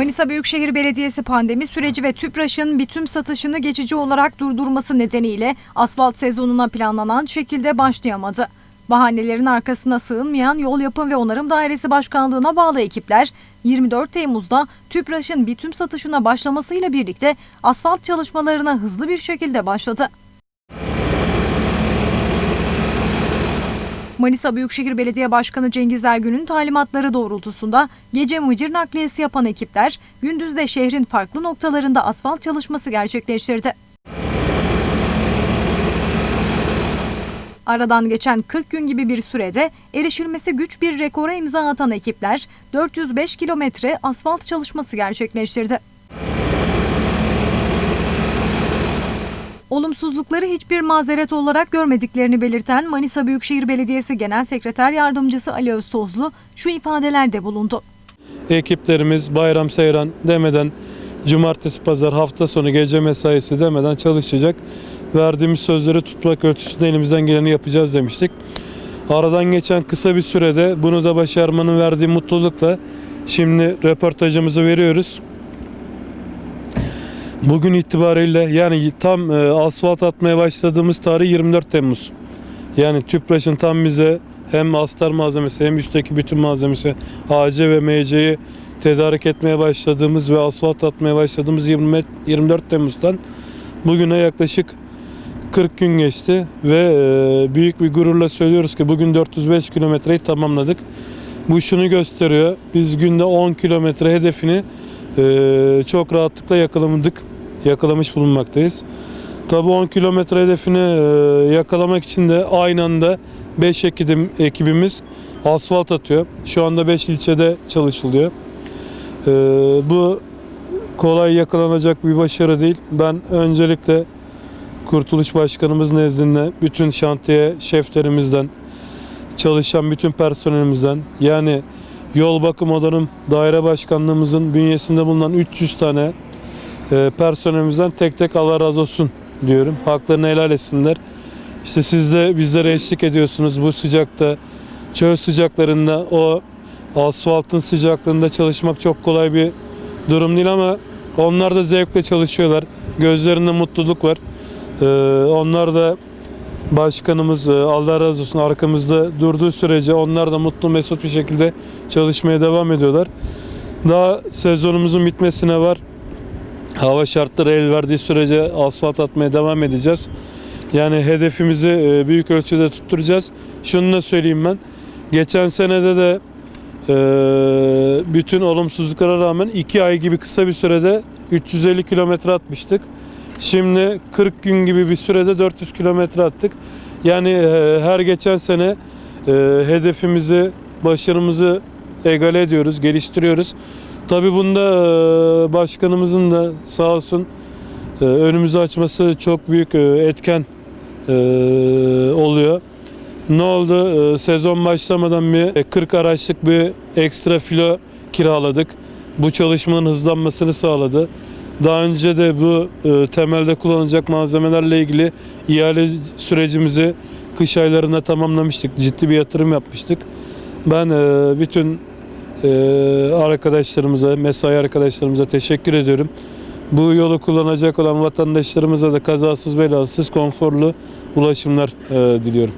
Manisa Büyükşehir Belediyesi pandemi süreci ve TÜPRAŞ'ın bitum satışını geçici olarak durdurması nedeniyle asfalt sezonuna planlanan şekilde başlayamadı. Bahanelerin arkasına sığınmayan Yol Yapım ve Onarım Dairesi Başkanlığı'na bağlı ekipler 24 Temmuz'da TÜPRAŞ'ın bitum satışına başlamasıyla birlikte asfalt çalışmalarına hızlı bir şekilde başladı. Manisa Büyükşehir Belediye Başkanı Cengiz Ergün'ün talimatları doğrultusunda gece mıcır nakliyesi yapan ekipler gündüz de şehrin farklı noktalarında asfalt çalışması gerçekleştirdi. Aradan geçen 40 gün gibi bir sürede erişilmesi güç bir rekora imza atan ekipler 405 kilometre asfalt çalışması gerçekleştirdi. Olumsuzlukları hiçbir mazeret olarak görmediklerini belirten Manisa Büyükşehir Belediyesi Genel Sekreter Yardımcısı Ali Öztozlu şu ifadelerde bulundu. Ekiplerimiz bayram seyran demeden cumartesi pazar hafta sonu gece mesaisi demeden çalışacak. Verdiğimiz sözleri tutmak ölçüsünde elimizden geleni yapacağız demiştik. Aradan geçen kısa bir sürede bunu da başarmanın verdiği mutlulukla şimdi röportajımızı veriyoruz. Bugün itibariyle yani tam e, asfalt atmaya başladığımız tarih 24 Temmuz. Yani TÜPRAŞ'ın tam bize hem astar malzemesi hem üstteki bütün malzemesi AC ve MC'yi tedarik etmeye başladığımız ve asfalt atmaya başladığımız 20, 24 Temmuz'dan bugüne yaklaşık 40 gün geçti ve e, büyük bir gururla söylüyoruz ki bugün 405 kilometreyi tamamladık. Bu şunu gösteriyor. Biz günde 10 kilometre hedefini e, çok rahatlıkla yakalamadık. Yakalamış bulunmaktayız. Tabii 10 kilometre hedefini e, yakalamak için de aynı anda 5 ekibim, ekibimiz asfalt atıyor. Şu anda 5 ilçede çalışılıyor. E, bu kolay yakalanacak bir başarı değil. Ben öncelikle Kurtuluş Başkanımız nezdinde bütün şantiye şeflerimizden, çalışan bütün personelimizden yani Yol Bakım Odanım Daire Başkanlığımızın bünyesinde bulunan 300 tane e, personelimizden tek tek Allah razı olsun diyorum. Haklarını helal etsinler. İşte siz de bizlere eşlik ediyorsunuz bu sıcakta, çöl sıcaklarında o asfaltın sıcaklığında çalışmak çok kolay bir durum değil ama onlar da zevkle çalışıyorlar. Gözlerinde mutluluk var. Ee, onlar da başkanımız e, Allah razı olsun arkamızda durduğu sürece onlar da mutlu mesut bir şekilde çalışmaya devam ediyorlar. Daha sezonumuzun bitmesine var. Hava şartları el verdiği sürece asfalt atmaya devam edeceğiz. Yani hedefimizi e, büyük ölçüde tutturacağız. Şunu da söyleyeyim ben. Geçen senede de e, bütün olumsuzluklara rağmen 2 ay gibi kısa bir sürede 350 kilometre atmıştık. Şimdi 40 gün gibi bir sürede 400 kilometre attık. Yani e, her geçen sene e, hedefimizi, başarımızı egale ediyoruz, geliştiriyoruz. Tabii bunda e, başkanımızın da sağ olsun önümüzü açması çok büyük etken oluyor. Ne oldu? Sezon başlamadan bir e, 40 araçlık bir ekstra filo kiraladık. Bu çalışmanın hızlanmasını sağladı. Daha önce de bu e, temelde kullanılacak malzemelerle ilgili ihale sürecimizi kış aylarında tamamlamıştık. Ciddi bir yatırım yapmıştık. Ben e, bütün e, arkadaşlarımıza, mesai arkadaşlarımıza teşekkür ediyorum. Bu yolu kullanacak olan vatandaşlarımıza da kazasız belasız konforlu ulaşımlar e, diliyorum.